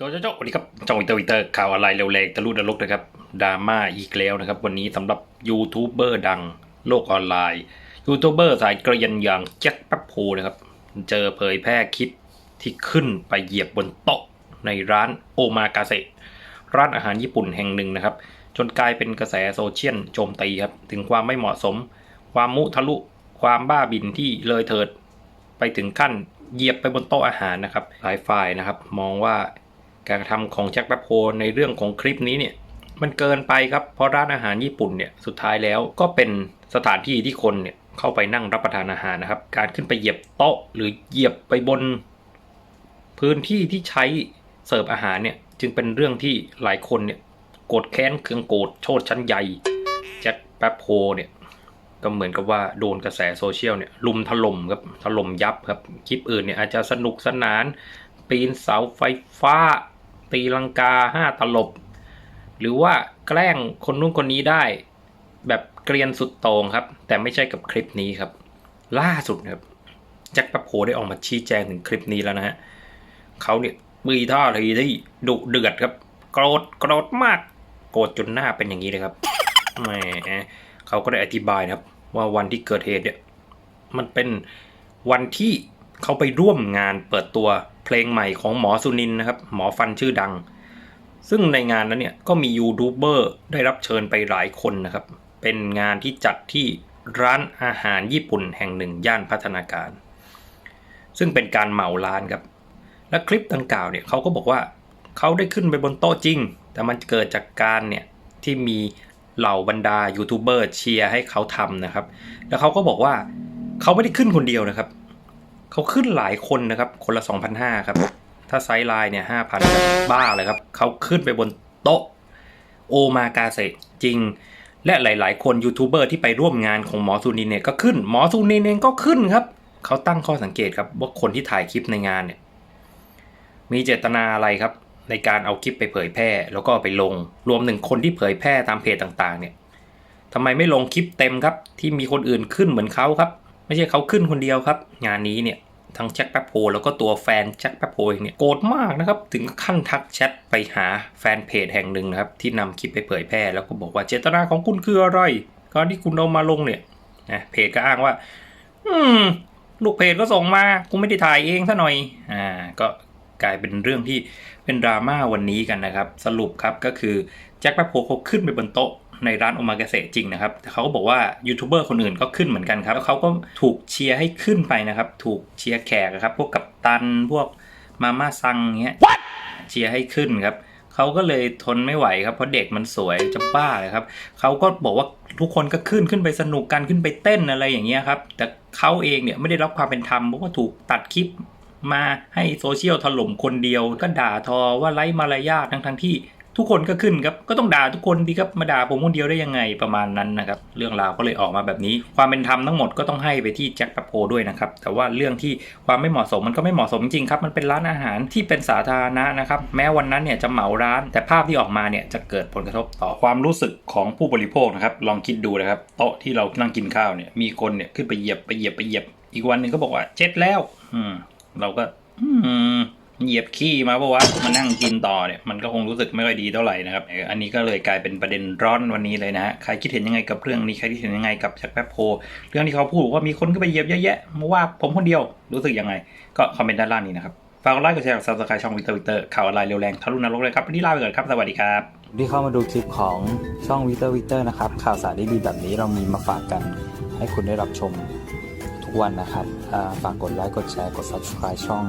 โจโจโจสวัสดีครับจองวิเตอร์วิเตอร์ข่าวอะไรเร็วแรงทะลุนรกนะครับดราม่าอีกแล้วนะครับ วันนี้สำหรับยูทูบเบอร์ดังโลกออนไลน์ยูทูบเบอร์สายเกรียนอย่างแจ็คแป๊บโพนะครับ เจอเผยแพร่คลิปที่ขึ้นไปเหยียบบนโต๊ะในร้านโอมากาเซร้านอาหารญี่ปุ่นแห่งหนึ่งนะครับ จนกลายเป็นกระแสโซเชียลโจมตีครับ ถึงความไม่เหมาะสม ความมุทะลุ ความบ้าบินที่เลยเถิด ไปถึงขั้นเหยียบไปบนโต๊ะอาหารนะครับหลายฝ่ายนะครับ มองว่า การกระทำของแจ็คแป๊บโพในเรื่องของคลิปนี้เนี่ยมันเกินไปครับเพราะร้านอาหารญี่ปุ่นเนี่ยสุดท้ายแล้วก็เป็นสถานที่ที่คนเนี่ยเข้าไปนั่งรับประทานอาหารนะครับ การขึ้นไปเหยียบโต๊ะหรือเหยียบไปบน พื้นที่ที่ใช้เสิร์ฟอาหารเนี่ยจึงเป็นเรื่องที่หลายคนเนี่ยโกรธแค้นเคืองโกรธโชดชั้นใหญ่แจ็คแป๊บโพเนี่ยก็เหมือนกับว่าโดนกระแสโซเชียลเนี่ยลุมถล่มครับถล่มยับครับคลิปอื่นเนี่ยอาจจะสนุกสนาน ปีนเสาไฟฟ้า ตีลังกาห้าตลบ หรือว่าแกล้งคนนู้นคนนี้ได้ แบบเกรียนสุดโต่งครับ แต่ไม่ใช่กับคลิปนี้ครับ ล่าสุดครับแจ็คป๊บโพได้ออกมาชี้แจงถึงคลิปนี้แล้วนะฮะเขาเนี่ยมีท่าทีที่ดุเดือดครับ โกรธโกรธมาก โกรธจนหน้าเป็นอย่างนี้เลยครับแหมเขาก็ได้อธิบายนะครับ ว่าวันที่เกิดเหตุเนี่ยมันเป็นวันที่เขาไปร่วมงานเปิดตัว เพลงใหม่ของหมอสุนินนะครับหมอฟันชื่อดัง ซึ่งในงานนั้นเนี่ยก็มียูทูบเบอร์ได้รับเชิญไปหลายคนนะครับ เป็นงานที่จัดที่ร้านอาหารญี่ปุ่นแห่งหนึ่งย่านพัฒนาการ ซึ่งเป็นการเหมาร้านครับ และคลิปดังกล่าวเนี่ยเขาก็บอกว่าเขาได้ขึ้นไปบนโต๊ะจริง แต่มันเกิดจากการเนี่ยที่มีเหล่าบรรดายูทูบเบอร์เชียร์ให้เขาทำนะครับ แล้วเขาก็บอกว่าเขาไม่ได้ขึ้นคนเดียวนะครับ เขาขึ้นหลายคนนะครับ คนละ 2,500 ครับ ถ้าไซส์ไลน์เนี่ย5,000ครับบ้าเลยครับ เขาขึ้นไปบนโต๊ะโอมากาเซจริง และหลาย ๆ คนยูทูบเบอร์ที่ไปร่วมงานของหมอซูนินเนี่ยก็ขึ้น หมอซูนินเองก็ขึ้นครับ เขาตั้งข้อสังเกตครับว่าคนที่ถ่ายคลิปในงานเนี่ยมีเจตนาอะไรครับ ในการเอาคลิปไปเผยแพร่ แล้วก็ไปลงรวมถึงคนที่เผยแพร่ตามเพจต่าง ๆ เนี่ยทำไมไม่ลงคลิปเต็มครับ ที่มีคนอื่นขึ้นเหมือนเขาครับ ไม่ใช่เขาขึ้นคนเดียวครับ งานนี้เนี่ยทั้งแจ็คแป๊บโพแล้วก็ตัวแฟนแจ็คแป๊บโพเองเนี่ยโกรธมากนะครับ ถึงขั้นทักแชทไปหาแฟนเพจแห่งหนึ่งนะครับ ที่นำคลิปไปเผยแพร่แล้วก็บอกว่าเจตนาของคุณคืออะไรการที่คุณเอามาลงเนี่ยนะเพจก็อ้างว่า อืม ลูกเพจก็ส่งมากูไม่ได้ถ่ายเองซะหน่อย อ่า ก็กลายเป็นเรื่องที่เป็นดราม่าวันนี้กันนะครับ สรุปครับก็คือแจ็คแป๊บโพเขาขึ้นไปบนโต๊ะ ในร้านโอมากาเสะจริงนะครับ แต่เขาก็บอกว่ายูทูบเบอร์คนอื่นก็ขึ้นเหมือนกันครับ แล้วเขาก็ถูกเชียร์ให้ขึ้นไปนะครับ ถูกเชียร์แขกอะครับ พวกกัปตัน พวกมาม่าซังเงี้ยเชียร์ให้ขึ้นครับเขาก็เลยทนไม่ไหวครับเพราะเด็กมันสวยจะบ้าเลยครับเขาก็บอกว่าทุกคนก็ขึ้นขึ้นไปสนุกกันขึ้นไปเต้นอะไรอย่างเงี้ยครับ แต่เขาเองเนี่ยไม่ได้รับความเป็นธรรมเพราะว่าถูกตัดคลิปมาให้โซเชียลถล่มคนเดียวก็ด่าทอว่าไร้มารยาททั้งทั้งๆที่ ทุกคนก็ขึ้นครับก็ต้องด่าทุกคนดีครับมาด่าผมคนเดียวได้ยังไงประมาณนั้นนะครับเรื่องราวก็เลยออกมาแบบนี้ ความเป็นธรรมทั้งหมดก็ต้องให้ไปที่แจ็คปบโพด้วยนะครับแต่ว่าเรื่องที่ความไม่เหมาะสมมันก็ไม่เหมาะสมจริงครับมันเป็นร้านอาหารที่เป็นสาธารณะนะครับแม้วันนั้นเนี่ยจะเหมาร้าน แต่ภาพที่ออกมาเนี่ยจะเกิดผลกระทบต่อความรู้สึกของผู้บริโภคนะครับลองคิดดูนะครับโต๊ะที่เรานั่งกินข้าวเนี่ยมีคนเนี่ยขึ้นไปเหยียบไปเหยียบไปเหยียบ อีกวันหนึ่งก็บอกว่าเจ็ดแล้ว อืมเราก็ อืม เหยียบขี้มาเพราะว่ามานั่งกินต่อเนี่ยมันก็คงรู้สึกไม่ค่อยดีเท่าไหร่นะครับอันนี้ก็เลยกลายเป็นประเด็นร้อนวันนี้เลยนะฮะใครคิดเห็นยังไงกับเรื่องนี้ใครคิดเห็นยังไงกับแจ็คแป๊บโพเรื่องที่เขาพูดว่ามีคนขึ้นไปเหยียบเยอะแยะมาว่าผมคนเดียวรู้สึกยังไง ก็คอมเมนต์ด้านล่างนี้นะครับฝากกดไลค์กดแชร์กดซับสไครต์ช่องวิตเตอร์วิเตอร์ข่าวอะไรเร็วแรงทะลุนรกเลยครับวันนี้ลาไปก่อนครับสวัสดีครับที่เข้ามาดูคลิปของช่องวิเตอร์วิเตอร์นะครับข่าวสารดีๆแบบนี้เรามีมาฝากกันให้คุณได้รับชมทุกวันนะครับฝากกดไลค์กดแชร์กด subscribe ช่อง